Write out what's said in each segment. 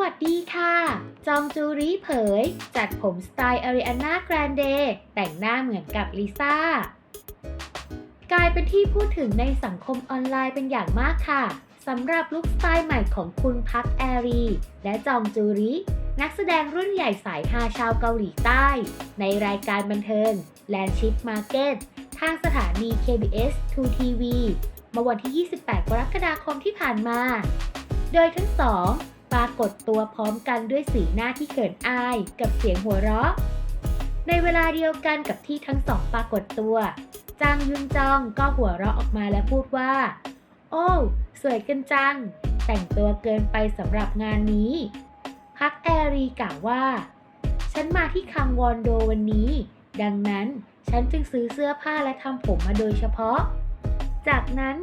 วัสดีค่ะ จองจูรีเผย จัดผมสไตล์อาริอานาแกรนเดแต่งหน้าเหมือนกับลิซ่ากลายเป็นที่พูดถึงในสังคมออนไลน์เป็นอย่างมากค่ะสำหรับลุคสไตล์ใหม่ของคุณพักแอรี และจองจูริ นักแสดงรุ่นใหญ่สายฮาชาวเกาหลีใต้ ในรายการบันเทิง Landship Market ทางสถานี KBS 2 TV เมื่อวันที่ 28 กรกฎาคมที่ผ่านมา โดยทั้งสอง ปรากฏตัวพร้อมกันด้วยสีหน้าที่เขินอายกับเสียงหัวเราะ ในเวลาเดียวกันกับที่ทั้งสองปรากฏตัว จางยุนจองก็หัวเราะออกมาและพูดว่า โอ้สวยกันจัง แต่งตัวเกินไปสำหรับงานนี้ พักแอรีกล่าวว่า ฉันมาที่คังวอนโดวันนี้ ดังนั้นฉันจึงซื้อเสื้อผ้าและทำผมมาโดยเฉพาะ จากนั้น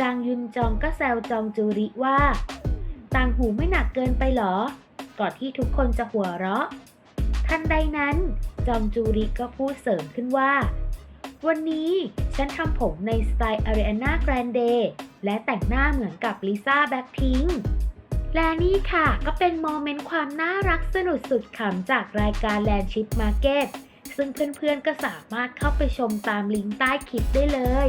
จางยุนจองก็แซวจองจูริว่า ต่างหูไม่หนักเกินไปหรอ ก่อนที่ทุกคนจะหัวเราะ ทันใดนั้น จองจูริก็พูดเสริมขึ้นว่า วันนี้ฉันทำผมในสไตล์อาริอานาแกรนเดและแต่งหน้าเหมือนกับลิซ่าแบ็คพิงค์และนี่ค่ะก็เป็นโมเมนต์ความน่ารักสนุกสุดขำจากรายการแลนชิปมาร์เก็ตซึ่งเพื่อนๆก็สามารถเข้าไปชมตามลิงก์ใต้คลิปได้เลย